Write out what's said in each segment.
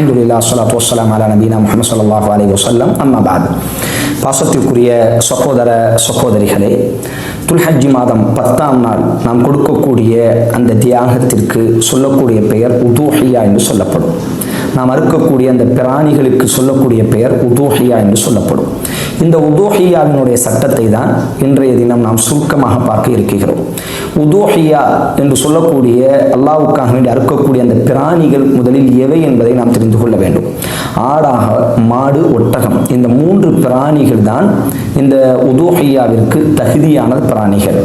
அலமதுல்லா சலாத் வசலாம் அலா நபீனா முகமது சல்லாஹ் அலி வசல்லம் அம்மா பாத். பாசத்திற்குரிய சகோதர சகோதரிகளே துல்ஹஜ்ஜி மாதம் பத்தாம் நாள் நாம் கொடுக்கக்கூடிய அந்த தியாகத்திற்கு சொல்லக்கூடிய பெயர் உதூஹியா என்று சொல்லப்படும். நாம் அறுக்கக்கூடிய அந்த பிராணிகளுக்கு சொல்லக்கூடிய பெயர் உதூஹியா என்று சொல்லப்படும். இந்த உதோஹியாவினுடைய சட்டத்தை தான் இன்றைய தினம் நாம் சுருக்கமாக பார்க்க இருக்கிறோம். உதோஹியா என்று சொல்லக்கூடிய அல்லாவுக்காக வேண்டி அறுக்கக்கூடிய அந்த பிராணிகள் முதலில் எவை என்பதை நாம் தெரிந்து கொள்ள வேண்டும். ஆடாக மாடு ஒட்டகம் இந்த மூன்று பிராணிகள் தான் இந்த உதோஹியாவிற்கு தகுதியான பிராணிகள்.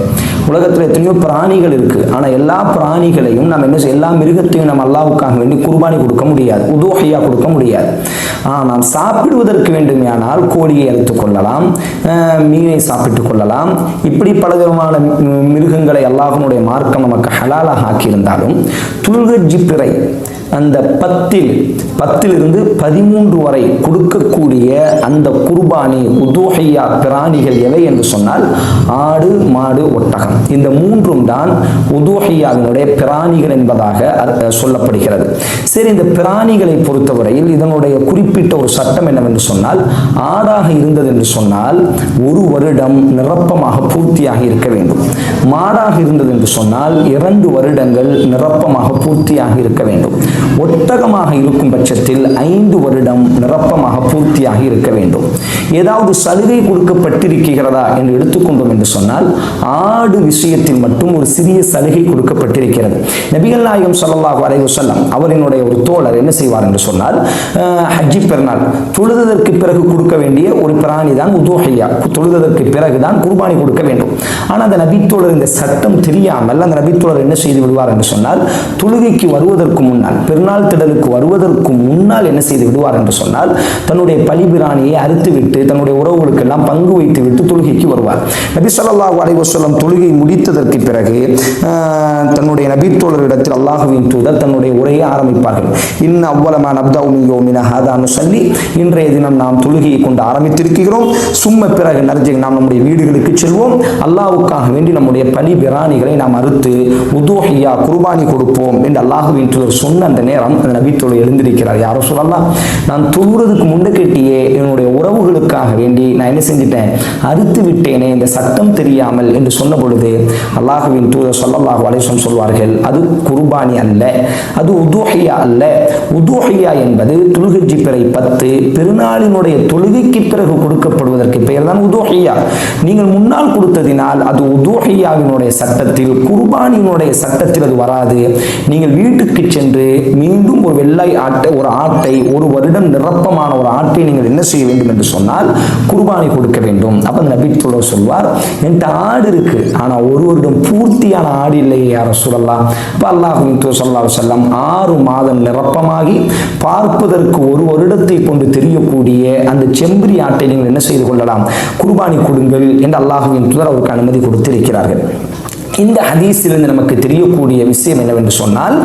உலகத்தில் எத்தனையோ பிராணிகள் இருக்கு. ஆனால் எல்லா பிராணிகளையும் நம்ம என்ன எல்லா மிருகத்தையும் நம்ம அல்லாவுக்காக வேண்டி குர்பானி கொடுக்க முடியாது. உதோஹையா கொடுக்க முடியாது. ஆனால் சாப்பிடுவதற்கு வேண்டுமானால் கோழியை அறுத்துக் கொள்ளலாம் அஹ் மீனை சாப்பிட்டுக் கொள்ளலாம். இப்படி பலவிதமான விதமான மிருகங்களை அல்லாஹனுடைய மார்க்கம் நமக்கு ஹலாலாக ஆக்கியிருந்தாலும் துல்கஜி பிறை அந்த பத்தில் பத்திலிருந்து பதிமூன்று வரை கொடுக்கக்கூடிய அந்த குர்பானி உதோஹையா பிராணிகள் எவை என்று சொன்னால் ஆடு மாடு ஒட்டகம். இந்த மூன்றும் தான் உதூஹையாவினுடைய பிராணிகள் என்பதாக சொல்லப்படுகிறது. சரி இந்த பிராணிகளை பொறுத்தவரையில் இதனுடைய குறிப்பிட்ட ஒரு சட்டம் என்னவென்று சொன்னால் ஆடாக இருந்தது என்று சொன்னால் ஒரு வருடம் நிரப்பமாக பூர்த்தியாக இருக்க வேண்டும். மாடாக இருந்தது என்று சொன்னால் இரண்டு வருடங்கள் நிரப்பமாக பூர்த்தியாக இருக்க வேண்டும். ஒட்டகமாக இருக்கும் பட்சத்தில் ஐந்து வருடம் நிரப்பமாக பூர்த்தியாக இருக்க வேண்டும். ஏதாவது சலுகை கொடுக்கப்பட்டிருக்கிறதா என்று எடுத்துக்கொண்டோம் என்று சொன்னால் ஆடு விஷயத்தில் மட்டும் ஒரு சிறிய சலுகை கொடுக்கப்பட்டிருக்கிறது. நபிகள் நாயகம் ஸல்லல்லாஹு அலைஹி செல்லம் அவரினுடைய ஒரு தோழர் என்ன செய்வார் என்று சொன்னால் அஹ், ஹஜ்ஜி பெருநாள் தொழுததற்கு பிறகு கொடுக்க வேண்டிய ஒரு பிராணி தான் உதோஹையா. தொழுததற்கு பிறகு தான் குர்பானி கொடுக்க வேண்டும். ஆனால் அந்த நபித்தோழர் இந்த சட்டம் தெரியாமல் அந்த நபித்தோழர் என்ன செய்து விடுவார் என்று சொன்னால் தொழுகைக்கு வருவதற்கு முன்னால் பெருநாள் திடலுக்கு வருவதற்கு முன்னால் என்ன செய்து விடுவார் என்று சொன்னால் தன்னுடைய பலிபிராணியை அறுத்துவிட்டு தன்னுடைய உறவுகளுக்கெல்லாம் பங்கு வைத்து விட்டு தொழுகைக்கு வருவார். நபி ஸல்லல்லாஹு அலைவசல்லம் தொழுகை முடித்ததற்கு பிறகு தன்னுடைய நபித்தோழரிடத்தில் அல்லாஹுவின் தூதர் தன்னுடைய உரையை ஆரம்பிப்பார்கள். இன்னும் அவ்வளமா நப்தவுமி யோமின ஹாதானு சொல்லி இன்றைய தினம் நாம் தொழுகையை கொண்டு ஆரம்பித்திருக்கிறோம். சும்ம பிறகு நர்ஜி நாம் நம்முடைய வீடுகளுக்கு செல்வோம். அல்லாஹ்வுக்காக வேண்டி நம்முடைய பலி பிராணிகளை நாம் அறுத்து உதோஹியா குர்பானி கொடுப்போம் என்று அல்லாஹுவின் தூதர் சொன்ன அந்த நேரம் அந்த நபித்தோடு எழுந்திருக்கிறார். யாரோ சொல்லலாம் நான் தூங்குறதுக்கு முன்ன கட்டியே என்னுடைய உறவுகளுக்காக வேண்டி நான் என்ன செஞ்சிட்டேன்? அறுத்து விட்டேனே இந்த சட்டம் தெரியாமல் என்று சொன்ன பொழுது அல்லாஹுவின் தூதர் சொல்லல்லாஹு அலைஹி சொல்வார்கள் அது குர்பானி அல்ல அது உதோஹியா அல்ல. உதோஹியா என்பது துல்கஜி பிறை பத்து பெருநாளினுடைய தொழுகைக்கு பிறகு கொடுக்கப்படுவதற்கு பெயர் தான் உதோஹியா. நீங்கள் முன்னால் கொடுத்ததினால் அது உதோஹியாவினுடைய சட்டத்தில் குர்பானியினுடைய சட்டத்தில் அது வராது. நீங்கள் வீட்டுக்கு சென்று மீண்டும் ஒரு வெள்ளை ஆட்டை ஒரு ஆட்டை ஒரு வருடம் நிரப்பமான ஒரு ஆட்டை நீங்கள் என்ன செய்ய வேண்டும் என்று சொன்னால் குர்பானை கொடுக்க வேண்டும். அப்ப அந்த நபி தோழர் சொல்வார் என்கிட்ட ஆடு இருக்கு ஆனா ஒரு வருடம் பூர்த்தியான ஆடு இல்லையே யார சொல்லலாம் இப்போ அல்லாஹ் சொல்லா செல்லம் ஆறு மாதம் நிரப்பமாகி பார்ப்பதற்கு ஒரு வருடத்தை கொண்டு தெரியக்கூடிய அந்த செம்பரி ஆட்டை நீங்கள் என்ன செய்து கொள்ளலாம்? குர்பானி கொடுங்கள் என்று அல்லாஹுவின் தூதர் அவருக்கு அனுமதி கொடுத்திருக்கிறார்கள். இந்த ஹதீஸிலிருந்து நமக்கு தெரியக்கூடிய விஷயம் என்னவென்று சொன்னால்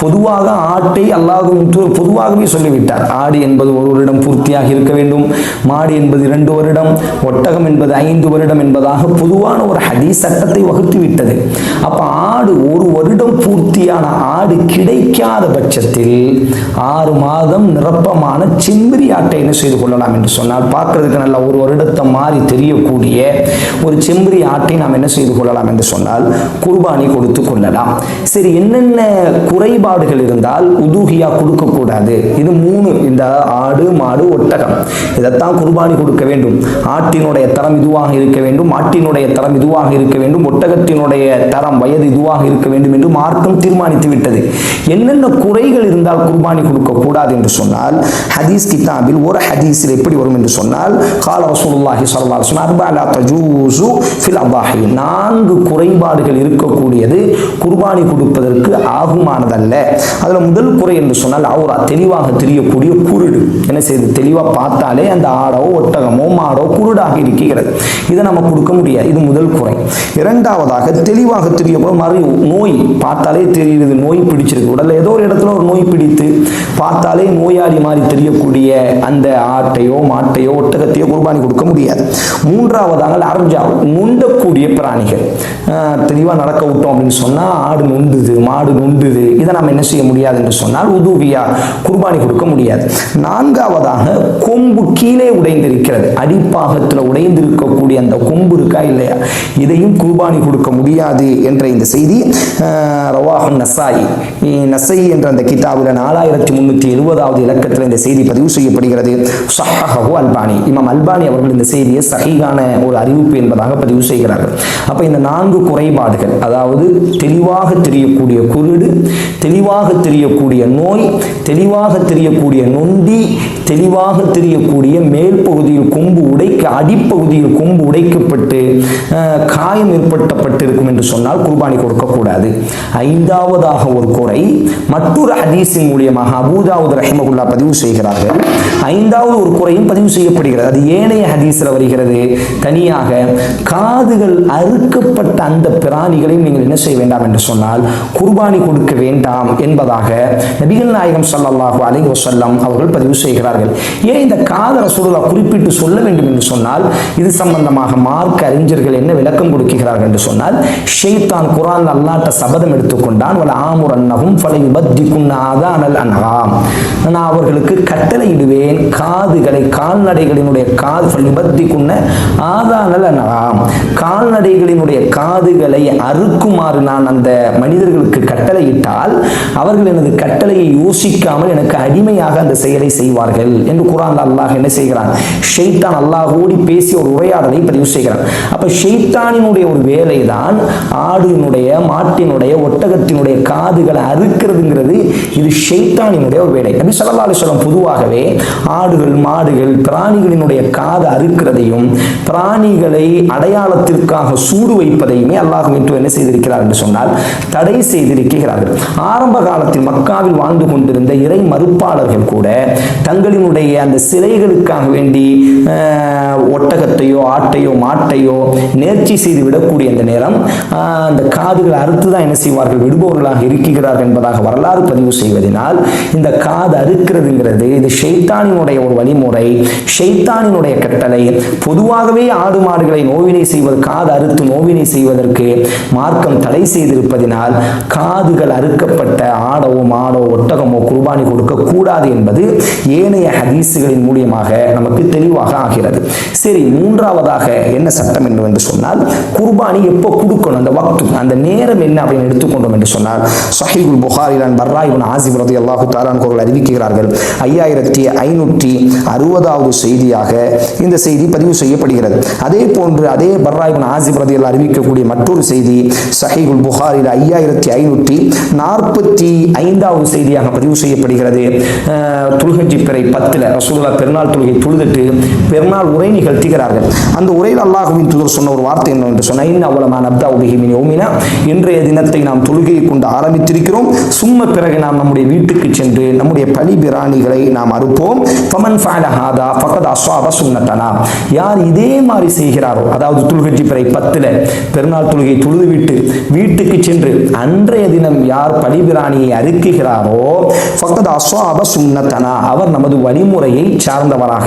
பொதுவாக ஆட்டை அல்லாஹுவின் பொதுவாகவே சொல்லிவிட்டார். ஆடு என்பது ஒரு வருடம் பூர்த்தியாக இருக்க வேண்டும். மாடு என்பது இரண்டு வருடம். ஒட்டகம் என்பது ஐந்து வருடம் என்பதாக பொதுவான ஒரு ஹதீஸ் சட்டத்தை வகுத்து விட்டது அப்ப ஆடு ஒரு வருடம் பூர்த்தியான ஆடு கிடைக்காத பட்சத்தில் ஆறு மாதம் நிரப்பமான செம்பரி ஆட்டை என்ன செய்து கொள்ளலாம் என்று சொன்னால் பார்க்கறதுக்கு நல்ல ஒரு வருடத்தை மாறி தெரியக்கூடிய ஒரு செம்பரி ஆட்டை நாம் என்ன செய்து கொள்ளலாம் என்று சொன்னால் குர்பானி கொடுத்து கொள்ளலாம். சரி என்னென்ன குறைபாடுகள் இருந்தால் உதூகியா கொடுக்கக்கூடாது. இது மூணு. இந்த ஆடு மாடு ஒட்டகம். இதைத்தான் குர்பானி கொடுக்க வேண்டும். ஆட்டினுடைய தரம் இதுவாக இருக்க வேண்டும். மாட்டினுடைய தரம் இதுவாக இருக்க வேண்டும். ஒட்டகத்தினுடைய தரம் வயது இதுவாக இருக்க வேண்டும் என்று மார்க்கம் தீர்மானித்து விட்டது. என்னென்ன குறைகள் இருந்தால் குர்பானி கொடுக்கக்கூடாது என்று சொன்னால் ஹதீஸ் கிதாபில் ஒரு ஹதீஸில் எப்படி வரும் என்று சொன்னால் கால ரசூலுல்லாஹி ஸல்லல்லாஹு அலைஹி வஸல்லம் அர்பா லா தஜூஸு ஃபில் அபாஹி நான்கு குறைபாடு குறைபாடுகள் இருக்கக்கூடியது குர்பானி கொடுப்பதற்கு ஆகுமானதல்ல. அதில் முதல் குறை என்று சொன்னால் அவுரா தெளிவாக தெரியக்கூடிய குருடு. என்ன செய்யுது தெளிவாக பார்த்தாலே அந்த ஆடோ ஒட்டகமோ மாடோ குருடாக இருக்கிறது. இதை நம்ம கொடுக்க முடியாது. இது முதல் குறை. இரண்டாவதாக தெளிவாக தெரியப்படும் மறு நோய். பார்த்தாலே தெரியுது நோய் பிடிச்சிருக்கு. உடல்ல ஏதோ ஒரு இடத்துல ஒரு நோய் பிடித்து பார்த்தாலே நோயாளி மாதிரி தெரியக்கூடிய அந்த ஆட்டையோ மாட்டையோ ஒட்டகத்தையோ குர்பானி கொடுக்க முடியாது. மூன்றாவதாக அர்ஜா முண்டக்கூடிய பிராணிகள். தெளிவாக நடக்க விட்டோம் அப்படின்னு சொன்னால் ஆடு நொண்டுது மாடு நொண்டுது இதை நம்ம என்ன செய்ய முடியாது என்று சொன்னால் உதூவியா குர்பானி கொடுக்க முடியாது. நான்காவதாக கொம்பு கீழே உடைந்திருக்கிறது. அடிப்பாகத்தில் உடைந்திருக்கக்கூடிய அந்த கொம்பு இருக்கா இல்லையா? இதையும் குர்பானி கொடுக்க முடியாது என்ற இந்த செய்தி அஹ், நசாயி நசை என்ற அந்த கிதாபில் நாலாயிரத்தி முன்னூற்றி எழுபதாவது இலக்கத்தில் இந்த செய்தி பதிவு செய்யப்படுகிறது. சஹஹு அல்பானி. இமாம் அல்பானி அவர்கள் இந்த செய்தியை சகிகான ஒரு அறிவிப்பு என்பதாக பதிவு செய்கிறார்கள். அப்போ இந்த நான்கு குறைபாடு குறைபாடுகள் அதாவது தெளிவாக தெரியக்கூடிய குருடு தெளிவாக தெரியக்கூடிய நோய் தெளிவாக தெரியக்கூடிய நொண்டி தெளிவாக தெரியக்கூடிய மேல் பகுதியில் கொம்பு உடைக்க அடிப்பகுதியில் கொம்பு உடைக்கப்பட்டு காயம் ஏற்பட்டப்பட்டிருக்கும் என்று சொன்னால் குர்பானி கொடுக்கக்கூடாது. ஐந்தாவதாக ஒரு குறை மற்றொரு ஹதீஸின் மூலியமாக அபூதாவுத் ரஹிமகுல்லா பதிவு செய்கிறார்கள். ஐந்தாவது ஒரு குறையும் பதிவு செய்யப்படுகிறது. அது ஏனைய ஹதீஸில் வருகிறது. தனியாக காதுகள் அறுக்கப்பட்ட அந்த பிராணிகளையும் நீங்கள் என்ன செய்ய வேண்டாம் என்று சொன்னால் குர்பானி கொடுக்க வேண்டாம் என்பதாக நபிகள் நாயகம் ஸல்லல்லாஹு அலைஹி வஸல்லம் அவர்கள் பதிவு செய்கிறார்கள். ஏன் இந்த காதர ரசூலுல்லா குறிப்பிட்டு சொல்ல வேண்டும் என்று சொன்னால் இது சம்பந்தமாக மார்க் அறிஞர்கள் என்ன விளக்கம் கொடுக்கிறார்கள் என்று சொன்னால் ஷெய்தான் குரான் அல்லாட்ட சபதம் எடுத்துக்கொண்டான் வல ஆமுர் அன்னகும் ஆமுரன்னஹும் ஃபலையுபத்திகுன்ன ஆதானல் அன்ஹாம். நான் அவர்களுக்கு கட்டளையிடுவேன் காதுகளை கால்நடைகளினுடைய காது ஃபலையுபத்திகுன்ன ஆதானல் அன்ஹாம். கால்நடைகளினுடைய காதுகளை அறுக்குமாறு நான் அந்த மனிதர்களுக்கு கட்டளையிட்டால் அவர்கள் எனது கட்டளையை யோசிக்க யோசிக்காமல் எனக்கு அடிமையாக அந்த செயலை செய்வார்கள் என்று குரான் அல்லாஹ் என்ன செய்கிறான்? ஷெய்தான் அல்லாஹோடி பேசி ஒரு உரையாடலை பதிவு செய்கிறான். அப்போ ஷெய்தானினுடைய ஒரு வேலை தான் ஆடினுடைய மாட்டினுடைய ஒட்டகத்தினுடைய காதுகளை அறுக்கிறதுங்கிறது இது ஷெய்தானினுடைய ஒரு வேலை. அப்படி ஸல்லல்லாஹு அலைஹி பொதுவாகவே ஆடுகள் மாடுகள் பிராணிகளினுடைய காது அறுக்கிறதையும் பிராணிகளை அடையாளத்திற்காக சூடு வைப்பதையுமே அல்லாஹ் மீட்டு என்ன செய்திருக்கிறார் என்று சொன்னால் தடை செய்திருக்கிறார்கள். ஆரம்ப காலத்தில் மக்காவில் வாழ்ந்து கொண்டிருந்த இறை மறுப்பாளர்கள் கூட தங்களினுடைய அந்த சிலைகளுக்காக வேண்டி ஒட்டகத்தையோ ஆட்டையோ மாட்டையோ நேர்ச்சி செய்து விடக்கூடிய அந்த நேரம் அந்த காதுகள் அறுத்து தான் என்ன செய்வார்கள்? விடுபவர்களாக இருக்கிறார்கள் என்பதாக வரலாறு பதிவு செய்வதனால் இந்த காது அறுக்கிறதுங்கிறது இது ஷெய்தானினுடைய ஒரு வழிமுறை. ஷெய்தானினுடைய கட்டளை பொதுவாகவே ஆடு மாடுகளை நோவினை செய்வது காது அறுத்து நோவினை செய்வதற்கு மார்க்கம் தடை செய்திருப்பதினால் காதுகள் அறுக்கப்பட்ட ஆடவோ மாடோ ஒட்டகமோ குர்பானி கொடுக்க கூடாது என்பது ஏனைய ஹதீஸுகளின் மூலியமாக நமக்கு தெளிவாக ஆகிறது. சரி மூன்றாவதாக என்ன சட்டம் என்று என்று சொன்னால் குர்பானி எப்போ கொடுக்கணும்? அந்த வக்து அந்த நேரம் என்ன அப்படின்னு எடுத்துக்கொண்டோம் என்று சொன்னால் சஹீபுல் புகாரிலான் பர்ரா இவன் ஆசிப் ரதி அல்லாஹு தாரான் அவர்கள் அறிவிக்கிறார்கள் ஐயாயிரத்தி ஐநூற்றி அறுபதாவது செய்தியாக இந்த செய்தி பதிவு செய்யப்படுகிறது. அதே போன்று அதே பர்ரா ஆசிப் ரதியில் அறிவிக்கக்கூடிய மற்றொரு செய்தி சஹிகுல் புகாரில் ஐயாயிரத்தி ஐநூற்றி நாற்பத்தி ஐந்தாவது செய்தியாக பதிவு செய்யப்படுகிறது. அஹ், பிறை பத்தில் ரசூலா பெருநாள் தொழுகை தொழுதுட்டு பெருநாள் உரை நிகழ்த்துகிறார்கள். அந்த உரையில் அல்லாஹுவின் தூதர் சொன்ன ஒரு வார்த்தை என்னவென்று சொன்ன இன்ன அவ்வளமான அப்தா உபிஹிமின் ஓமினா இன்றைய தினத்தை நாம் தொழுகையை கொண்டு ஆரம்பித்திருக்கிறோம். சும்ம பிறகு நாம் நம்முடைய வீட்டுக்கு சென்று நம்முடைய பலி பிராணிகளை நாம் அறுப்போம். ஃபமன் ஃபஅல ஃபகத் அஸ்வாப சுன்னத்தனா யார் இதே மாதிரி செய்கிறாரோ அதாவது தொழுகை பிறை பத்தில் பெருநாள் தொழுகை தொழுது விட்டு வீட்டுக்கு சென்று அன்றைய தினம் யார் பலிபிராணியை அறுக்குகிறாரோ ஃபகத் அஸ்வாப சுண்ணத்தனா அவர் நமது வழிமுறையை சார்ந்தவராக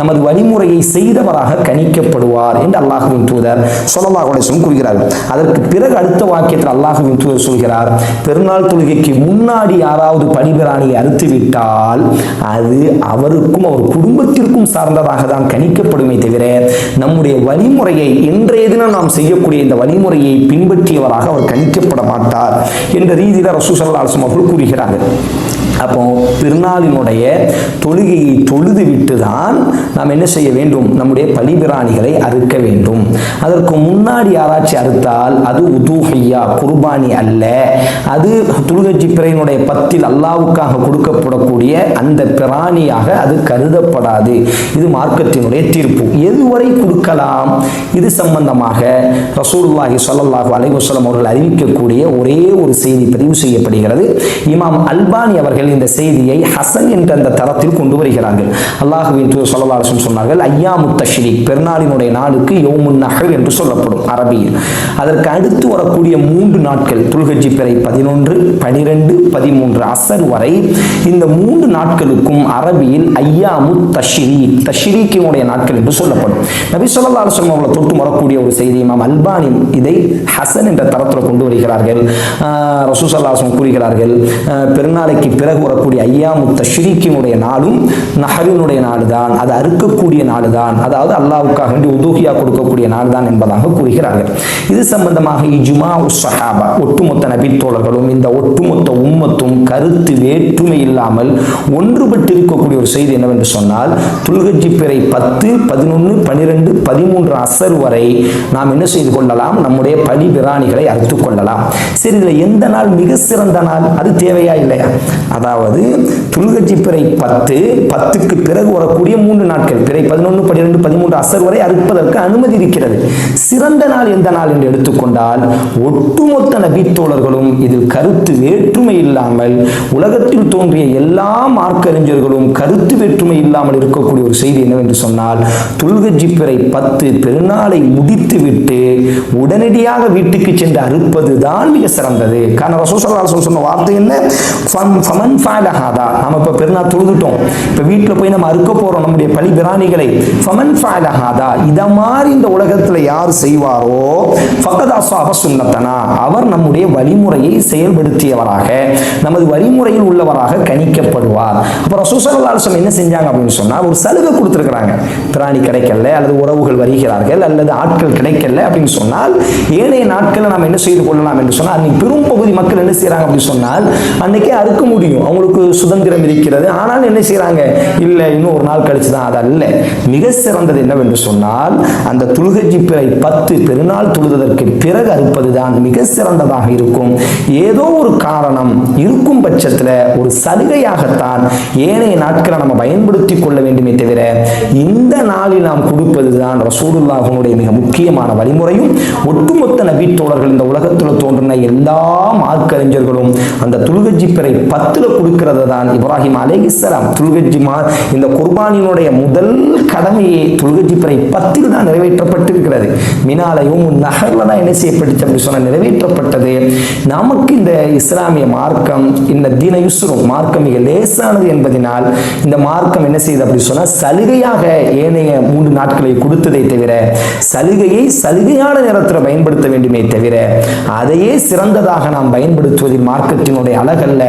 நமது வழிமுறையை செய்தவராக கணிக்கப்படுவார் என்று அல்லாஹுவின் தூதர் சொல்லல்லாஹ் அலிஸ்லம் கூறுகிறார். அதற்கு பிறகு அடுத்த வாக்கியத்தில் அல்லாஹுவின் தூதர் சொல்கிறார் பெருநாள் தொழுகைக்கு முன்னாடி யாராவது பலிபிராணியை அறுத்து விட்டால் அது அவருக்கும் அவர் குடும்பத்திற்கும் சார்ந்ததாக தான் கணிக்கப்படுமே தவிர நம்முடைய வழிமுறையை இன்றைய தினம் நாம் செய்யக்கூடிய இந்த வழிமுறையை பின்பற்றியவராக அவர் கணிக்கப்பட மாட்டார் என்ற ரீதியில் ரசூசல்லா அலுவலம் அவர்கள் கூறுகிறார்கள். அப்போ பிறநாளினுடைய தொழுகையை தொழுது விட்டு தான் நாம் என்ன செய்ய வேண்டும்? நம்முடைய பலிபிராணிகளை அறுக்க வேண்டும். அதற்கு முன்னாடி யாராச்சும் அறுத்தால் அது உதூஹையா குர்பானி அல்ல. அது துலுகஜி பிறையினுடைய பத்தில் அல்லாவுக்காக கொடுக்கப்படக்கூடிய அந்த பிராணியாக அது கருதப்படாது. இது மார்க்கத்தினுடைய தீர்ப்பு. எதுவரை கொடுக்கலாம்? இது சம்பந்தமாக ரசூல்லாஹி சொல்லல்லாஹு அலைவசலம் அவர்கள் அறிவிக்கக்கூடிய ஒரே ஒரு செய்தி பதிவு செய்யப்படுகிறது. இமாம் அல்பானி அவர்கள் இந்த செய்தியை ஹசன் என்ற அந்த தரத்தில் கொண்டு வருகிறார்கள். அல்லாஹுவின் சொல்லலாசன் சொன்னார்கள் ஐயா முத்தஷ்ரீக் பெருநாளினுடைய நாளுக்கு யோமுன் நஹர் என்று சொல்லப்படும் அரபியில். அதற்கு அடுத்து வரக்கூடிய மூன்று நாட்கள் துல்கஜி பிறை பதினொன்று பனிரெண்டு பதிமூன்று அசர் வரை இந்த மூன்று நாட்களுக்கும் அரபியில் ஐயாமு தஷ்ரீக் தஷ்ரீக்கினுடைய நாட்கள் என்று சொல்லப்படும். நபி ஸல்லல்லாஹு அலைஹி வஸல்லம் அவர்களை தொட்டு வரக்கூடிய ஒரு செய்தி இமாம் அல்பானி இதை ஹசன் என்ற தரத்தில் கொண்டு வருகிறார்கள். ரசூசல்லாசம் கூறுகிறார்கள் பெருநாளைக்கு பிறகு வரக்கூடிய முத்த ஷிரிக்கினுடைய நாளும் நஹரினுடைய நாடு தான் அது அறுக்கக்கூடிய நாடு தான் அதாவது அல்லாவுக்காக வேண்டி உதூகியா கொடுக்கக்கூடிய நாடு தான் என்பதாக கூறுகிறார்கள். இது சம்பந்தமாக இஜுமா சஹாபா ஒட்டுமொத்த நபித்தோழர்களும் இந்த ஒட்டுமொத்த உம்மத்தும் கருத்து வேற்றுமை இல்லாமல் ஒன்றுபட்டு இருக்கக்கூடிய ஒரு செய்தி என்னவென்று சொன்னால் துல்கஜி பிறை பத்து பதினொன்று பனிரெண்டு பதிமூன்று அசர் வரை நாம் என்ன செய்து கொள்ளலாம்? நம்முடைய பலி பிராணிகளை அறுத்து கொள்ளலாம். சரி இதில் எந்த நாள் மிக சிறந்த நாள்? அது தேவையா இல்லையா? அதாவது அதாவது துல்கஜி பிறை பத்து பத்துக்கு பிறகு வரக்கூடிய மூன்று நாட்கள் பிறை பதினொன்று பன்னிரெண்டு பதிமூன்று அசர் வரை அறுப்பதற்கு அனுமதி இருக்கிறது. சிறந்த நாள் எந்த நாள் என்று எடுத்துக்கொண்டால் ஒட்டுமொத்த நபித்தோழர்களும் இதில் கருத்து வேற்றுமை இல்லாமல் உலகத்தில் தோன்றிய எல்லா மார்க்கறிஞர்களும் கருத்து வேற்றுமை இல்லாமல் இருக்கக்கூடிய ஒரு செய்தி என்னவென்று சொன்னால் துல்கஜி பிறை பத்து பெருநாளை முடித்துவிட்டு உடனடியாக வீட்டுக்கு சென்று அறுப்பது தான் மிக சிறந்தது. காரணம் ரசூசல்லா சொன்ன வார்த்தை என்ன? ஃபாலஹாதா நாம் இப்போ பெருநாள் தொழுதுட்டோம். இப்போ வீட்டில் போய் நம்ம அறுக்க போறோம் நம்முடைய பலி பிராணிகளை. ஃபமன் ஃபாலஹாதா இதை மாதிரி இந்த உலகத்தில் யார் செய்வாரோ ஃபகதாசாக சுண்ணத்தனா அவர் நம்முடைய வழிமுறையை செயல்படுத்தியவராக நமது வழிமுறையில் உள்ளவராக கணிக்கப்படுவார். அப்புறம் ரசூசல்லா என்ன செஞ்சாங்க அப்படின்னு சொன்னா ஒரு சலுகை கொடுத்துருக்குறாங்க. பிராணி கிடைக்கல அல்லது உறவுகள் வருகிறார்கள் அல்லது ஆட்கள் கிடைக்கல அப்படின்னு சொன்னால் ஏனைய நாட்களில் நாம் என்ன செய்து கொள்ளலாம் என்று சொன்னால் அன்னைக்கு பெரும் பகுதி மக்கள் என்ன செய்கிறாங்க அப்படின்னு சொன்னால் அன்னைக்கே அறுக்க முடியும். அவங்களுக்கு சுதந்திரம் இருக்கிறது. ஆனால் என்ன செய்யறாங்க இல்லை இன்னும் ஒரு நாள் கழிச்சு தான் அது அல்ல மிக சிறந்தது என்னவென்று சொன்னால் அந்த துலுகஜி பிறை பத்து பெருநாள் தொழுதற்கு பிறகு அறுப்பதுதான் மிக சிறந்ததாக இருக்கும். ஏதோ ஒரு காரணம் இருக்கும் பட்சத்தில் ஒரு சலுகையாகத்தான் ஏனைய நாட்களை நம்ம பயன்படுத்தி கொள்ள வேண்டுமே தவிர இந்த நாளில் நாம் கொடுப்பதுதான் ரசூலுல்லாஹனுடைய மிக முக்கியமான வழிமுறையும். ஒட்டுமொத்த நபித்தோழர்கள் இந்த உலகத்தில் தோன்றின எல்லா மார்க்கறிஞர்களும் அந்த துல்கஜி பிறை பத்துல கொடுக்கிறது தான். இப்ராஹிம் அலைஹிஸ்ஸலாம் துல்கஜி மா இந்த குர்பானினுடைய முதல் கடமையை துல்கஜி பிறை பத்தில் தான் நிறைவேற்றப்பட்டிருக்கிறது. மினாலையும் நகரில் தான் என்ன செய்யப்பட்டுச்சு அப்படி சொன்ன நிறைவேற்றப்பட்டது. நமக்கு இந்த இஸ்லாமிய மார்க்கம் இந்த தீன யுஸ்ரும் மார்க்கம் மிக லேசானது என்பதனால் இந்த மார்க்கம் என்ன செய்யுது அப்படி சொன்னால் சலுகையாக ஏனைய மூன்று நாட்களை கொடுத்ததை தவிர சலுகையை சலுகையான நேரத்தில் பயன்படுத்த வேண்டுமே தவிர அதையே சிறந்ததாக நாம் பயன்படுத்துவதில் மார்க்கத்தினுடைய அழகல்ல.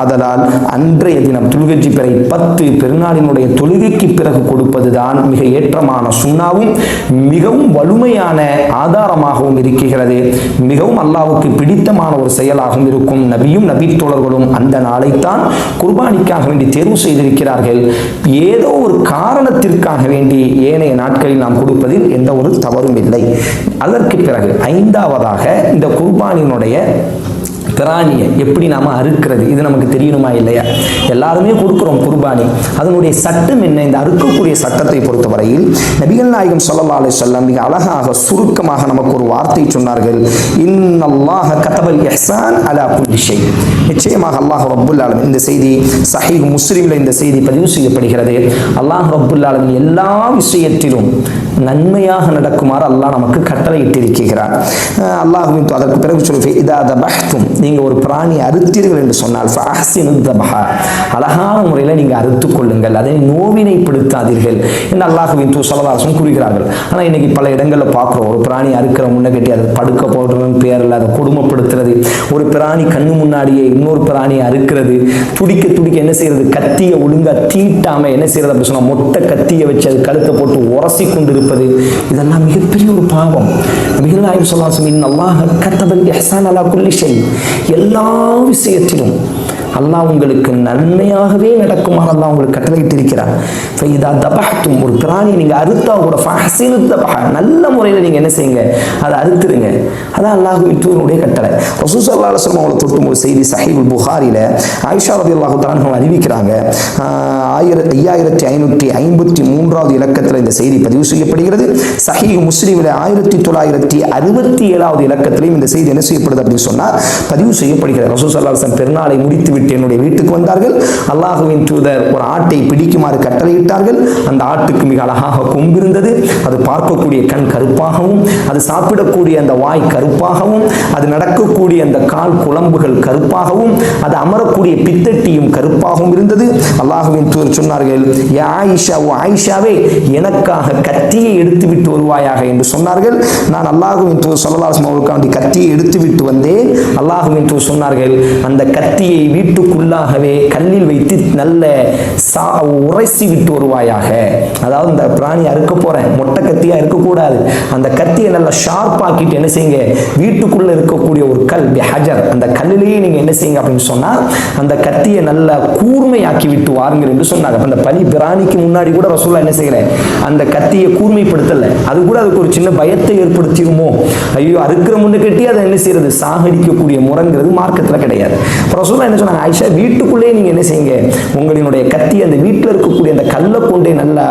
ஆதலால் அன்றைய தினம் துல்கஜி பிறை பத்து பெருநாளினுடைய தொழுகைக்கு பிறகு கொடுப்பதுதான் மிக ஏற்றமான சுண்ணாவும் மிகவும் வலிமையான ஆதாரமாகவும் இருக்கிறது. மிகவும் அல்லாவுக்கு பிடித்தமான ஒரு செயலாகவும் இருக்கும். நபியும் நபி தோழர்களும் அந்த நாளைத்தான் குர்பானிக்காக வேண்டி தேர்வு செய்திருக்கிறார்கள். ஏதோ ஒரு காரணத்திற்காக வேண்டி ஏனைய நாட்களில் நாம் கொடுப்பதில் எந்த ஒரு தவறும் இல்லை. அதற்கு பிறகு ஐந்தாவதாக இந்த குர்பானினுடைய பிராணியை எப்படி நாம அறுக்கிறது? இது நமக்கு தெரியணுமா இல்லையா? எல்லாருமே கொடுக்குறோம் குர்பானி. அதனுடைய சட்டம் என்ன? இந்த அறுக்கக்கூடிய சட்டத்தை பொறுத்தவரையில் நபிகள் நாயகம் சொல்லல்லா அலி சொல்லம் மிக அழகாக சுருக்கமாக நமக்கு ஒரு வார்த்தை சொன்னார்கள். இன்னல்லாஹ கதபல் எஹ்சான் அலா குல்லிஷை நிச்சயமாக அல்லாஹ் ரப்புல் இந்த செய்தி சஹீஹ் முஸ்லீமில் இந்த செய்தி பதிவு செய்யப்படுகிறது. அல்லாஹ் ரப்புல் எல்லா விஷயத்திலும் நன்மையாக நடக்குமாறு அல்லாஹ் நமக்கு கட்டளையிட்டிருக்கிறார் அஹ் அல்லாஹ்வின் அதற்கு பிறகு சொல்லி இதா தபஹ்தும் நீங்க ஒரு பிராணி அறுத்தீர்கள் என்று சொன்னால் ஃபஅஹ்சினு தபஹா அழகான முறையில் நீங்க அறுத்துக் கொள்ளுங்கள். அதை நோவினைப்படுத்தாதீர்கள் என்று அல்லாஹுவின் தூ சலவாசம் கூறுகிறார்கள். ஆனா இன்னைக்கு பல இடங்களில் பார்க்குறோம் ஒரு பிராணி அறுக்கிற முன்ன கட்டி அதை படுக்க போடுறதுன்னு பேரில் அதை கொடுமைப்படுத்துறது. ஒரு பிராணி கண்ணு முன்னாடியே இன்னொரு பிராணியை அறுக்கிறது. துடிக்க துடிக்க என்ன செய்யறது? கத்தியை ஒழுங்கா தீட்டாம என்ன செய்யறது அப்படி சொன்னா மொட்டை கத்தியை வச்சு அது கழுத்தை போட்டு உரசி கொண்டு இருப்பது இதெல்லாம் மிகப்பெரிய ஒரு பாவம். நபிகள் சொல்லாசம் இன் இன்னல்லாஹ் கத்தபன் எஹசான் அலா குல்லி எல்லா விஷயத்திலும் அல்லாஹ் உங்களுக்கு நன்மையாகவே நடக்குமாறு அல்லாஹ் உங்களுக்கு கட்டளையிட்டிருக்கிறார். ஸோ ஃபைதா தபஹ்தும் ஒரு பிராணி நீங்கள் அறுத்தா கூட ஃபஹசினு தபஹ நல்ல முறையில் நீங்கள் என்ன செய்யுங்க? அதை அறுத்துருங்க. அதான் அல்லாஹ் தூதனுடைய கட்டளை. ரசூல் ஸல்லல்லாஹு அலுவலம் அவங்களை தொட்டும் ஒரு செய்தி சஹீஹுல் புகாரில ஆயிஷா ரலியல்லாஹு அல்லாஹு தான் அறிவிக்கிறாங்க. ஆயிரத்தி ஐயாயிரத்தி ஐநூற்றி ஐம்பத்தி மூன்றாவது இலக்கத்தில் இந்த செய்தி பதிவு செய்யப்படுகிறது. சஹி முஸ்லீமில் ஆயிரத்தி தொள்ளாயிரத்தி அறுபத்தி ஏழாவது இலக்கத்திலையும் இந்த செய்தி என்ன செய்யப்படுது அப்படின்னு சொன்னால் பதிவு செய்யப்படுகிறது. ரசூல் ஸல்லல்லாஹு அலைஹி பெருநாளை முடித்து விட்டு விட்டு என்னுடைய வீட்டுக்கு வந்தார்கள். அல்லாஹுவின் தூதர் ஒரு ஆட்டை பிடிக்குமாறு கட்டளையிட்டார்கள். அந்த ஆட்டுக்கு மிக அழகாக கொம்பிருந்தது. அது பார்க்கக்கூடிய கண் கருப்பாகவும் அது சாப்பிடக்கூடிய அந்த வாய் கருப்பாகவும் அது நடக்கக்கூடிய அந்த கால் குழம்புகள் கருப்பாகவும் அது அமரக்கூடிய பித்தட்டியும் கருப்பாகவும் இருந்தது. அல்லாஹுவின் தூதர் சொன்னார்கள் "யா ஆயிஷா ஓ ஆயிஷாவே எனக்காக கத்தியை எடுத்து விட்டு வருவாயாக? என்று சொன்னார்கள். நான் அல்லாஹுவின் தூதர் சொல்லலாசம் அவர்களுக்காண்டி கத்தியை எடுத்து விட்டு வந்தேன். அல்லாஹுவின் தூதர் சொன்னார்கள் அந்த கத்தியை வீட்டுக்குள்ளாகவே கல்லில் வைத்து நல்ல சா உரைசி விட்டு வருவாயாக. அதாவது இந்த பிராணி அறுக்க போகிறேன் மொட்டை கத்தியா இருக்கக்கூடாது. அந்த கத்தியை நல்லா ஷார்ப் ஆக்கிட்டு என்ன செய்யுங்க? வீட்டுக்குள்ள இருக்கக்கூடிய ஒரு கல் ஹஜர் அந்த கல்லிலேயே நீங்க என்ன செய்யுங்க அப்படின்னு சொன்னா அந்த கத்தியை நல்லா கூர்மையாக்கி விட்டு வாருங்கள் என்று சொன்னாங்க. அந்த பலி பிராணிக்கு முன்னாடி கூட ரசூல்லா என்ன செய்கிறேன் அந்த கத்தியை கூர்மைப்படுத்தலை. அது கூட அதுக்கு ஒரு சின்ன பயத்தை ஏற்படுத்திடுமோ ஐயோ அறுக்கிற முன்ன கட்டி அதை என்ன செய்யறது? சாகடிக்கக்கூடிய முறைங்கிறது மார்க்கத்தில் கிடையாது. அப்ப என்ன சொன்னாங்க? ஆயிஷா வீட்டுக்குள்ளே நீங்க என்ன செய்யுங்க? உங்களினுடைய கத்தி அந்த வீட்டில் இருக்கக்கூடிய அந்த கல்லை கொண்டே நல்லா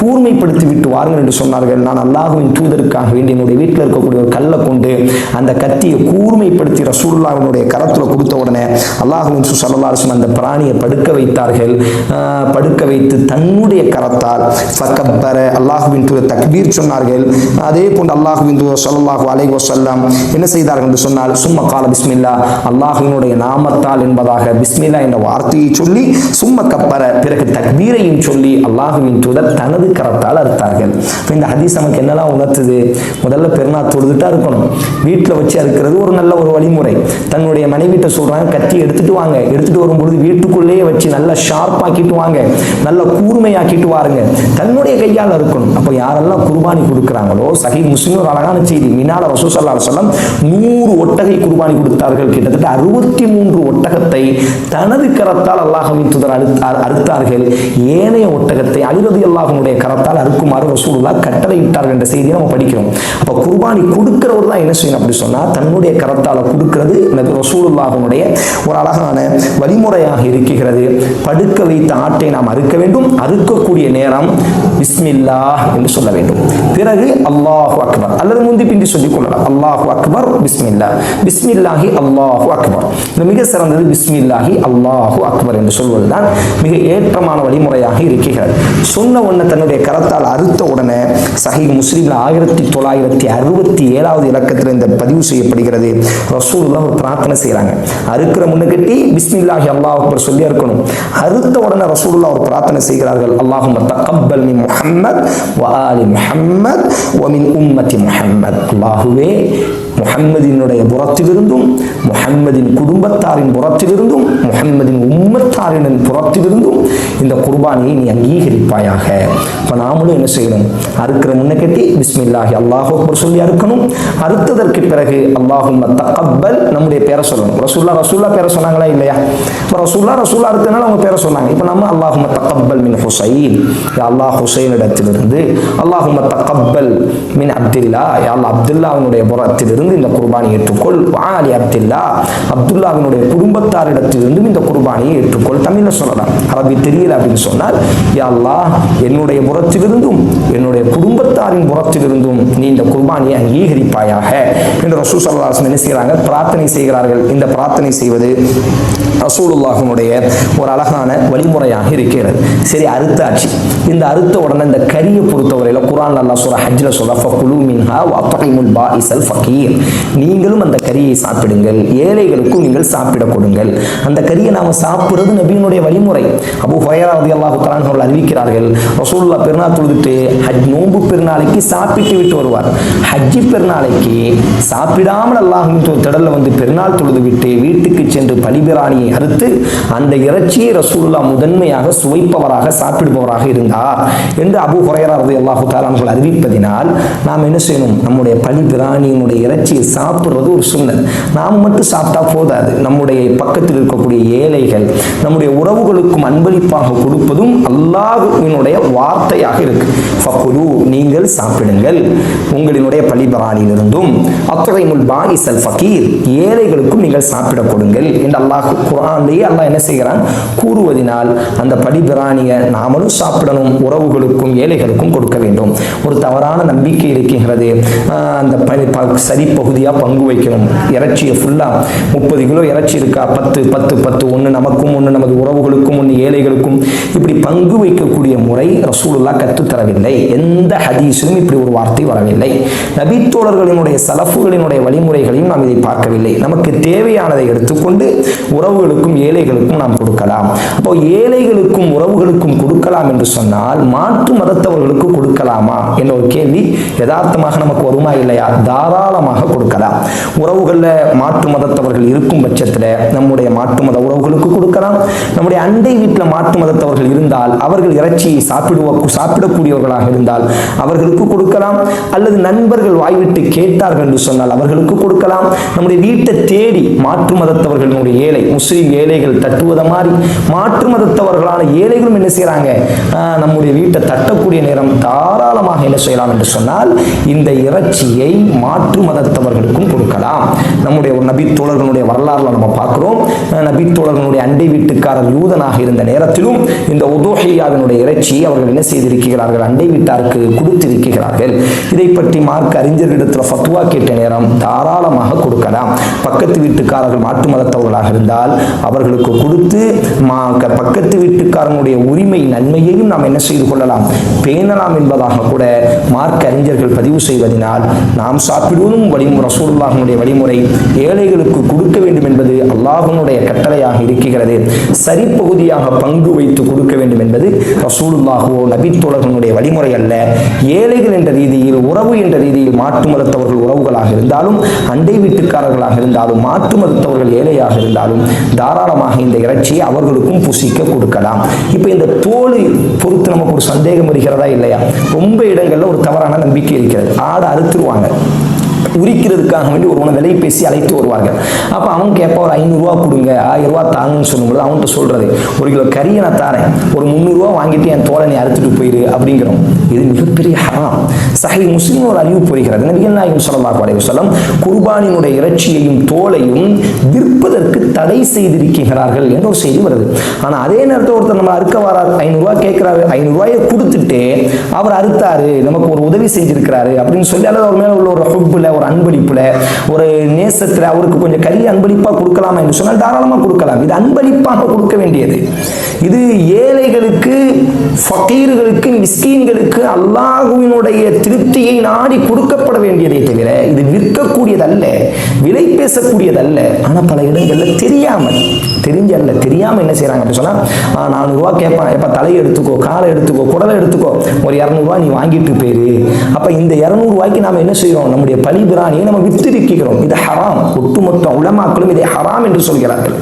கூர்மைப்படுத்தி விட்டு வாருங்கள் என்று சொன்னார்கள். நான் அல்லாஹுவின் தூதருக்காக வேண்டி என்னுடைய வீட்டில் இருக்கக்கூடிய ஒரு கல்லை கொண்டு அந்த கத்தியை கூர்மைப்படுத்தி ரசூல்லாவினுடைய கரத்துல கொடுத்த உடனே அல்லாஹுவின் சுசல்லாசன் அந்த பிராணியை படுக்க வைத்தார்கள். ஆஹ் படுக்க வைத்து தன்னுடைய கரத்தால் சக்கப்பர அல்லாஹுவின் தூதர் தக்பீர் சொன்னார்கள். அதே போன்று அல்லாஹுவின் தூதர் ஸல்லல்லாஹு அலைகோ வஸல்லம் என்ன செய்தார்கள் என்று சொன்னால் சும்மா கால பிஸ்மில்லா அல்லாஹுவினுடைய நாமத்தால் என்பதாக பிஸ்மில்லா என்ற வார்த்தையை சொல்லி சும்ம கப்பர பிறகு தக்பீரையும் சொல்லி அல்லாஹுவின் தூதர் தனது கரத்தால் அறுத்தார்கள். இப்போ இந்த ஹதீஸ் நமக்கு என்னெல்லாம் உணர்த்துது? முதல்ல பெருநா தொழுதுட்டா இருக்கணும். வீட்டில் வச்சு அறுக்கிறது ஒரு நல்ல ஒரு வழிமுறை. தன்னுடைய மனைவிட்ட சொல்கிறாங்க கத்தி எடுத்துட்டு வாங்க. எடுத்துட்டு வரும்பொழுது வீட்டுக்குள்ளேயே வச்சு நல்லா ஷார்ப்பாக்கிட்டு வாங்க. நல்ல கூர்மையாக்கிட்டு வாருங்க. தன்னுடைய கையால் இருக்கணும் அப்போ யாரெல்லாம் குர்பானி கொடுக்குறாங்களோ சஹி முஸ்லீம் ஒரு அழகான செய்தி. மினால ரசூசல்லா சொல்லம் நூறு ஒட்டகை குர்பானி கொடுத்தார்கள். கிட்டத்தட்ட அறுபத்தி மூன்று ஒட்டகத்தை தனது கரத்தால் அல்லாஹவின் துதர் அறுத்தார் அறுத்தார்கள். ஏனைய ஒட்டகத்தை அலிரதி அல்லாஹனுடைய கரத்தால் அறுக்குமாறு ரசூலுல்லா கட்டளையிட்டார்கள் என்ற செய்தியை நம்ம படிக்கிறோம். அப்போ குர்பானி கொடுக்கிறவர் தான் என்ன செய்யணும் அப்படி சொன்னால் தன்னுடைய கரத்தால் கொடுக்கிறது நபி ரசூலுல்லாஹனுடைய ஒரு அழகான வழிமுறையாக இருக்கிறது. படுக்க வைத்த ஆட்டை நாம் அறுக்க வேண்டும். அறுக்கக்கூடிய நேரம் பிஸ்மில்லா என்று சொல்ல வேண்டும். பிறகு அல்லாஹு அக்பர். அல்லது முந்தி பிந்தி சொல்லிக் கொள்ளலாம். அல்லாஹு அக்பர் பிஸ்மில்லா பிஸ்மில்லாஹி அல்லாஹு அக்பர். இது மிக சிறந்தது பிஸ்மில்லா பிஸ்மில்லாஹி அல்லாஹு அக்பர் என்று சொல்வதுதான் மிக ஏற்றமான வழிமுறையாக இருக்கிறது. சொன்ன ஒன்று தன்னுடைய கரத்தால் அறுத்த உடனே சஹி முஸ்லீம்ல ஆயிரத்தி தொள்ளாயிரத்தி அறுபத்தி ஏழாவது இலக்கத்தில் இந்த பதிவு செய்யப்படுகிறது. ரசூல்லாம் ஒரு பிரார்த்தனை செய்கிறாங்க அறுக்கிற முன்னுக்கட்டி பிஸ்மில்லாஹி அல்லாஹ் அக்பர் சொல்லி இருக்கணும் அறுத்த உடனே ரசூல்லா ஒரு பிரார்த்தனை செய்கிறார்கள். அல்லாஹும் தகப்பல் மின் முஹம்மத் வ ஆலி முஹம்மத் ஒமின் உம்மத்தி முஹம்மத். அல்லாஹுவே முஹம்மதினுடைய புறத்திலிருந்தும் முஹம்மதின் குடும்பத்தாரின் புறத்திலிருந்தும் முஹம்மதின் உம்மத்தாரின் புறத்திலிருந்தும் இந்த குர்பானியை நீ அங்கீகரிப்பாயாக. இப்போ நாமளும் என்ன செய்யணும்? அறுக்கிற முன்ன கட்டி பிஸ்மில்லாஹி அல்லாஹ் அக்பர் சொல்லி அறுக்கணும். அறுத்ததற்கு பிறகு அல்லாஹும் தக்கப்பல் நம்முடைய பேரை சொல்லணும். ரசூல்லா ரசூல்லா பேரை சொன்னாங்களா இல்லையா? இப்போ ரசூல்லா ரசூல்லா அறுத்தனால அவங்க பேரை சொன்னாங்க. இப்போ நம்ம அல்லாஹும் தக்கப்பல் மின் ஹுசைன். அல்லாஹ் அல்லாஹ் ஹுசைனிடத்திலிருந்து அல்லாஹும் தக்கப்பல் மின் அப்துல்லா. அல்லாஹ் அப்துல்லா அவனுடைய புறத்திலிருந்து இடத்திலிருந்து இந்த குர்பானை ஏற்றுக்கொள். வாலி அப்துல்லா அப்துல்லாவினுடைய குடும்பத்தாரிடத்திலிருந்தும் இந்த குர்பானியை ஏற்றுக்கொள். தமிழ்ல சொல்லலாம். அரபி தெரியல அப்படின்னு சொன்னால் யா என்னுடைய புறத்திலிருந்தும் என்னுடைய குடும்பத்தாரின் புறத்திலிருந்தும் நீ இந்த குர்பானியை அங்கீகரிப்பாயாக. என்று ரசூல் சல்லாஹ் என்ன செய்கிறாங்க பிரார்த்தனை செய்கிறார்கள். இந்த பிரார்த்தனை செய்வது ரசூலுல்லாஹனுடைய ஒரு அழகான வழிமுறையாக இருக்கிறது. சரி அறுத்தாச்சு இந்த அறுத்த உடனே இந்த கரியை பொறுத்தவரையில் குரான் அல்லா சொல்ற ஹஜ்ல சொல்ல ஃபகுலு மின்ஹா ஃபகீர். நீங்களும் அந்த கரியை சாப்பிடுங்கள் ஏழைகளுக்கும் நீங்கள் சாப்பிட கொடுங்கள். அந்த கரியை நாம சாப்பிடுறது நபியினுடைய வழிமுறை. அபு ஹுரைரா ரலியல்லாஹு தஆலா அவர்கள் அறிவிக்கிறார்கள் ரசூல்லா பெருநாள் தொழுதுட்டு ஹஜ் நோன்பு பெருநாளைக்கு சாப்பிட்டு விட்டு வருவார். ஹஜ்ஜி பெருநாளைக்கு சாப்பிடாமல் அல்லாஹின் திடலில் வந்து பெருநாள் தொழுது விட்டு வீட்டுக்கு சென்று பலிபிராணியை அறுத்து அந்த இறைச்சியை ரசூல்லா முதன்மையாக சுவைப்பவராக சாப்பிடுபவராக இருந்தார் என்று அபு ஹுரைரா ரலியல்லாஹு தாலான்கள் அறிவிப்பதினால் நாம் என்ன செய்யணும்? நம்முடைய பலி பிராணியினுடைய இறைச்சியை சாப்பிடுறது ஒரு சுண்ணல் நாம் மட்டும் சாப்பிட்டா போதாது. நம்முடைய பக்கத்தில் இருக்கக்கூடிய ஏழைகள் நம்முடைய உறவுகளுக்கும் அன்பளிப்பாக கொடுப்பதும் அல்லாஹுவினுடைய வார்த்தையாக இருக்கு. ஃபகுலு நீங்கள் சாப்பிடுங்கள். உங்களினுடைய பலிபரானிலிருந்தும் அத்துறைமுல் பாயிசல் ஃபகீர் ஏழைகளுக்கும் நீங்கள் சாப்பிட கொடுங்கள் என்று அல்லாஹ் குரான்லேயே அல்லாஹ் என்ன செய்கிறான்? கூறுவதினால் அந்த படிபிராணியை நாமளும் சாப்பிடணும் உறவுகளுக்கும் ஏழைகளுக்கும் கொடுக்க வேண்டும். ஒரு தவறான நம்பிக்கை இருக்கிறது அந்த சரி பகுதியாக பங்கு வைக்கணும். இறைச்சியை ஃபுல்லாக முப்பது கிலோ இறைச்சி இருக்கா? பத்து பத்து பத்து. ஒன்று நமக்கும் ஒன்று நமது உறவுகளுக்கும் ஒன்று ஏழைகளுக்கும். இப்படி பங்கு வைக்கக்கூடிய முறை ரசூலுல்லா கற்றுத்தரவில்லை எந்த ஹதீஸிலும் இப்படி ஒரு வார்த்தை வரவில்லை. நபித்தோழர்களினுடைய சலஃபுகளினுடைய வழிமுறைகளையும் நாம் இதை பார்க்கவில்லை. நமக்கு தேவையானதை எடுத்துக்கொண்டு உறவுகள் உறவுகளுக்கும் ஏழைகளுக்கும் நாம் கொடுக்கலாம். அப்போ ஏழைகளுக்கும் உறவுகளுக்கும் கொடுக்கலாம் என்று சொன்னால் மாற்று மதத்தவர்களுக்கு கொடுக்கலாமா என்ற ஒரு கேள்வி யதார்த்தமாக நமக்கு வருமா இல்லையா? தாராளமாக கொடுக்கலாம். உறவுகளில் மாற்று மதத்தவர்கள் இருக்கும் பட்சத்தில் நம்முடைய மாற்று மத உறவுகளுக்கு கொடுக்கலாம். நம்முடைய அண்டை வீட்டில் மாற்று மதத்தவர்கள் இருந்தால் அவர்கள் இறைச்சியை சாப்பிடுவ சாப்பிடக்கூடியவர்களாக இருந்தால் அவர்களுக்கு கொடுக்கலாம். அல்லது நண்பர்கள் வாய்விட்டு கேட்டார்கள் என்று சொன்னால் அவர்களுக்கு கொடுக்கலாம். நம்முடைய வீட்டை தேடி மாற்று மதத்தவர்களுடைய ஏழை முஸ்லீம் முஸ்லீம் ஏழைகள் தட்டுவத மாதிரி மாற்று மதத்தவர்களான ஏழைகளும் என்ன செய்கிறாங்க நம்முடைய வீட்டை தட்டக்கூடிய நேரம் தாராளமாக என்ன செய்யலாம் என்று சொன்னால் இந்த இறைச்சியை மாற்று மதத்தவர்களுக்கும் கொடுக்கலாம். நம்முடைய ஒரு நபி தோழர்களுடைய வரலாறுல நம்ம பார்க்கிறோம். நபி தோழர்களுடைய அண்டை வீட்டுக்காரர் யூதனாக இருந்த நேரத்திலும் இந்த உதோஹியாவினுடைய இறைச்சியை அவர்கள் என்ன செய்திருக்கிறார்கள்? அண்டை வீட்டாருக்கு கொடுத்திருக்கிறார்கள். இதை பற்றி மார்க் அறிஞர்களிடத்தில் ஃபத்துவா கேட்ட நேரம் தாராளமாக கொடுக்கலாம். பக்கத்து வீட்டுக்காரர்கள் மாற்று மதத்தவர்களாக இருந்தால் அவர்களுக்கு கொடுத்து மா பக்கத்து வீட்டுக்காரனுடைய உரிமை நன்மையையும் நாம் என்ன செய்து கொள்ளலாம்? பேணலாம் என்பதாக கூட மார்க் அறிஞர்கள் பதிவு செய்வதனால் நாம் சாப்பிடுவதும் வழிமுறை ரசூலுல்லாஹனுடைய வழிமுறை ஏழைகளுக்கு கொடுக்க வேண்டும் என்பது அல்லாஹனுடைய கட்டளையாக இருக்கிறது. சரி பகுதியாக பங்கு வைத்து கொடுக்க வேண்டும் என்பது ரசூலுல்லாஹுவோ நபித்தோழர்களுடைய வழிமுறை அல்ல. ஏழைகள் என்ற ரீதியில் உறவு என்ற ரீதியில் மாற்று மதத்தவர்கள் உறவுகளாக இருந்தாலும் அண்டை வீட்டுக்காரர்களாக இருந்தாலும் மாற்று மதத்தவர்கள் ஏழையாக இருந்தாலும் தாராளமாக இந்த இறைச்சியை அவர்களுக்கும் புசிக்க கொடுக்கலாம். இப்போ இந்த தோல் பொறுத்து நமக்கு ஒரு சந்தேகம் வருகிறதா இல்லையா? ரொம்ப இடங்கள்ல ஒரு தவறான நம்பிக்கை இருக்கிறது. ஆடை அறுத்துருவாங்க. உரிக்கிறதுக்காக வேண்டி ஒருவனை விலை பேசி அழைத்து வருவார்கள். அப்போ அவன் கேட்பா ஒரு ஐநூறுரூவா கொடுங்க ஆயிரம் தாங்கன்னு சொல்லும்போது அவன்கிட்ட சொல்றது ஒரு கிலோ கறியை நான் தாரேன் ஒரு முந்நூறுரூவா வாங்கிட்டு என் தோலை நீ அறுத்துட்டு போயிரு அப்படிங்கிறோம். இது மிகப்பெரிய ஹராம். சஹி முஸ்லீம் ஒரு அறிவு புரிகிறது. நபிகள் நாயகம் ஸல்லல்லாஹு அலைஹி குர்பானினுடைய இறைச்சியையும் தோலையும் விற்பதற்கு தடை செய்திருக்கிறார்கள் என்ற ஒரு செய்தி வருது. ஆனா அதே நேரத்தில் ஒருத்தர் நம்ம அறுக்க வராது ஐநூறுரூவா கேட்குறாரு ஐநூறுரூவாயை கொடுத்துட்டு அவர் அறுத்தாரு நமக்கு ஒரு உதவி செஞ்சிருக்கிறாரு அப்படின்னு சொல்லி அல்லது அவர் மேல உள்ள ஒரு ஹுப்பில் ஒரு அன்பளிப்புல ஒரு நேசத்துல அவருக்கு கொஞ்சம் கறி அன்பளிப்பா கொடுக்கலாமா என்று சொன்னால் தாராளமா கொடுக்கலாம். இது அன்பளிப்பாக கொடுக்க வேண்டியது. இது ஏழைகளுக்கு ஃபக்கீர்களுக்கு மிஸ்கீன்களுக்கு அல்லாஹுவினுடைய திருப்தியை நாடி கொடுக்கப்பட வேண்டியதை தவிர இது விற்கக்கூடியதல்ல விலை பேசக்கூடியதல்ல. ஆனா பல இடங்கள்ல தெரியாமல் தெரிஞ்சல்ல தெரியாம என்ன செய்கிறாங்க அப்படின்னு சொன்னா "ஆ, நானூறுரூவா கேட்பான் எப்போ தலையை எடுத்துக்கோ காலை எடுத்துக்கோ குடலை எடுத்துக்கோ ஒரு இரநூறுவா நீ வாங்கிட்டு போயிரு அப்ப இந்த இரநூறுவாய்க்கு நாம என்ன செய்கிறோம் நம்முடைய பலி பிராணியை நம்ம வித்திருக்கிறோம் இது ஹராம். ஒட்டுமொத்த உலமாக்களும் இதை ஹராம் என்று சொல்கிறார்கள்.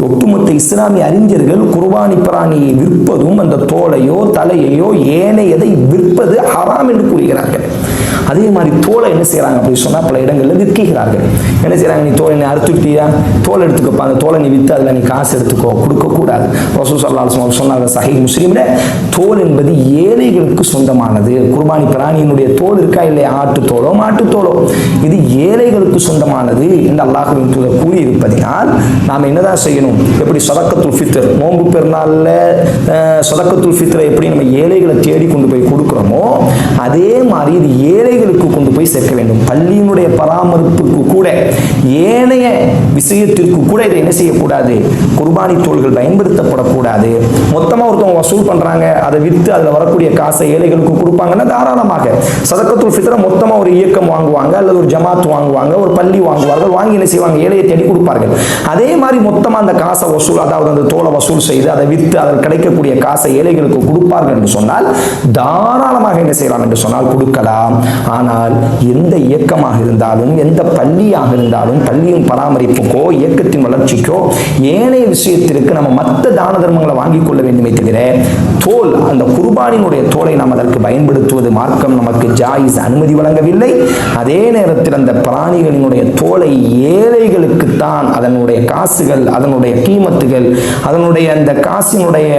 ஒட்டுமொத்த இஸ்லாமிய அறிஞர்கள் குர்பானி பிராணியை விற்பதும் அந்த தோலையோ தலையையோ ஏனையதை விற்பது ஹராம் என்று கூறுகிறார்கள். அதே மாதிரி தோலை என்ன செய்கிறாங்க அப்படி சொன்னால் பல இடங்களில் விற்கிறார்கள் என்ன செய்கிறாங்க நீ தோலை நீ அறுத்துட்டியா தோல் எடுத்துக்கப்பா அந்த தோலை நீ விற்று அதில் நீ காசு எடுத்துக்கோ. கொடுக்கக்கூடாது. ரசூ சல்லா ஸல்லல்லாஹு சொன்னாங்க சஹி முஸ்லீமில் தோல் என்பது ஏழைகளுக்கு சொந்தமானது. குர்பானி பிராணியினுடைய தோல் இருக்கா இல்லையா? ஆட்டு தோலோ மாட்டு தோலோ இது ஏழைகளுக்கு சொந்தமானது என்று அல்லாஹ்வின் தூதர் கூறியிருப்பதினால் நாம் என்னதான் செய்யணும்? எப்படி சொதக்கத்துல் ஃபித்ர் நோன்பு பெருநாள்ல சொதக்கத்துல் சதக்கத்துல் ஃபித்ரை எப்படி நம்ம ஏழைகளை தேடி கொண்டு போய் கொடுக்குறோமோ அதே மாதிரி இது ஏழைகளுக்கு கொண்டு போய் சேர்க்க வேண்டும். பள்ளியினுடைய பராமரிப்புக்கு கூட ஏனைய விஷயத்திற்கு கூட இதை என்ன செய்யக்கூடாது? குர்பானி தோள்கள் பயன்படுத்தப்படக்கூடாது. மொத்தமா ஒருத்தவங்க வசூல் பண்ணுறாங்க அதை விற்று அதுல வரக்கூடிய காசை ஏழைகளுக்கு கொடுப்பாங்கன்னா தாராளமாக. சதக்கத்துல் ஃபித்ரை மொத்தமாக ஒரு இயக்கம் வாங்குவாங்க அல்லது ஒரு ஜமாத் வாங்குவாங்க ஒரு பள்ளி வாங்குவார்கள் வாங்கி என்ன செய்வாங்க? ஏழையை தேடி கொடுப்பார்கள். அதே மாதிரி மொத்தமா அந்த காசை வசூல் அதாவது அந்த தோலை வசூல் செய்து அதை விற்று அதில் கிடைக்கக்கூடிய காசை ஏழைகளுக்கு கொடுப்பார்கள் என்று சொன்னால் தாராளமாக என்ன செய்யலாம் என்று சொன்னால் கொடுக்கலாம். ஆனால் எந்த இயக்கமாக இருந்தாலும் எந்த பள்ளியாக இருந்தாலும் பள்ளியின் பராமரிப்புக்கோ இயக்கத்தின் வளர்ச்சிக்கோ ஏனைய விஷயத்திற்கு நம்ம மற்ற தான தர்மங்களை வாங்கிக் கொள்ள வேண்டுமே தவிர தோல் அந்த குர்பானினுடைய தோலை நாம் அதற்கு பயன்படுத்துவது மார்க்கம் நமக்கு ஜாயிஸ் அனுமதி வழங்கவில்லை. அதே நேரத்தில் அந்த பிராணிகளினுடைய தோலை ஏழைகளுக்குத்தான் அதனுடைய காசுகள் அதனுடைய கீமத்துகள் அதனுடைய அந்த காசினுடைய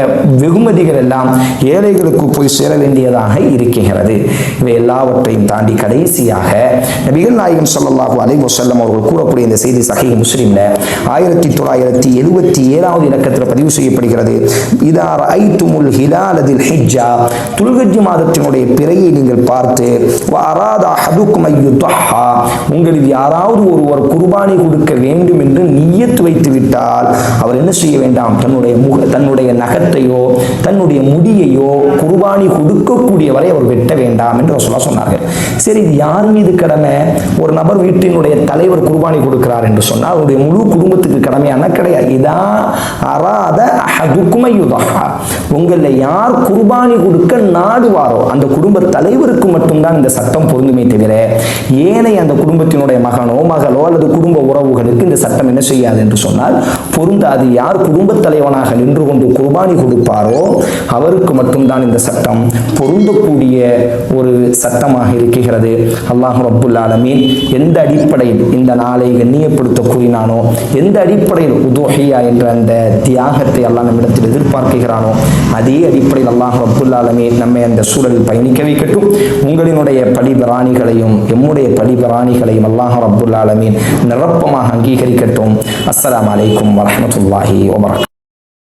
வெகுமதிகள் எல்லாம் ஏழைகளுக்கு போய் சேர வேண்டியதாக இருக்கிறது. இவை எல்லாவற்றையும் தாண்டி கடைசியாக நபிகள் நாயகம் சொல்லல்லாஹு அலைஹி வசல்லம் அவர்கள் கூறக்கூடிய இந்த செய்தி சஹி முஸ்லீம்ல ஆயிரத்தி தொள்ளாயிரத்தி எழுபத்தி ஏழாவது இலக்கத்தில் பதிவு செய்யப்படுகிறது. இதார் ஐத்துமுல் ஹிலால் அதில் ஹிஜ்ஜா துல்கஜி மாதத்தினுடைய பிறையை நீங்கள் பார்த்து வராத அஹதுக்கும் ஐயுத்தஹா உங்களில் யாராவது ஒருவர் குர்பானி கொடுக்க வேண்டும் என்று நியத்து வைத்து விட்டால் அவர் என்ன செய்ய வேண்டாம்? தன்னுடைய முக தன்னுடைய நகத்தையோ தன்னுடைய முடியையோ குர்பானி கொடுக்கக்கூடிய வரை அவர் வெட்ட வேண்டாம் என்று சொல்ல சொன்னார்கள். சரி இது யார் மீது கடமை? ஒரு நபர் வீட்டினுடைய தலைவர் குர்பானி கொடுக்கிறார் என்று சொன்னால் அவருடைய முழு குடும்பத்துக்கு கடமையான கிடையாது இதா அராத அஹதுக்குமையுதஹா உங்களில் யார் குர்பானி கொடுக்க நாடுவாரோ அந்த குடும்ப தலைவருக்கு மட்டும்தான் இந்த சட்டம் பொருந்துமே தவிர ஏனைய அந்த குடும்பத்தினுடைய மகனோ மகளோ அல்லது குடும்ப உறவுகளுக்கு இந்த சட்டம் என்ன செய்யாது என்று சொன்னால் பொருந்தாது. யார் குடும்ப தலைவனாக நின்று கொண்டு குர்பானி கொடுப்பாரோ அவருக்கு மட்டும்தான் இந்த சட்டம் பொருந்தக்கூடிய ஒரு சட்டமாக இருக்கிறது. அல்லாஹ் ரப்புல் ஆலமீன் எந்த அடிப்படையில் இந்த நாளை கண்ணியப்படுத்த கூறினானோ எந்த அடிப்படையில் உதோஹியா என்ற அந்த தியாகத்தை அல்லாஹ் நம்மிடத்தில் எதிர்பார்க்கிறானோ அதே அடிப்படையில் அல்லாஹ் ரப்புல் ஆலமீன் நம்மை அந்த சூழலில் பயணிக்க வைக்கட்டும். உங்களினுடைய படிபிராணிகளையும் எம்முடைய படிபிராணிகளையும் அல்லாஹ் ரப்புல் ஆலமீன் நிரப்பமாக அங்கீகரிக்கட்டும். அஸ்லாம் வலைக்கம் வரமத்துல்லாஹி வபரக்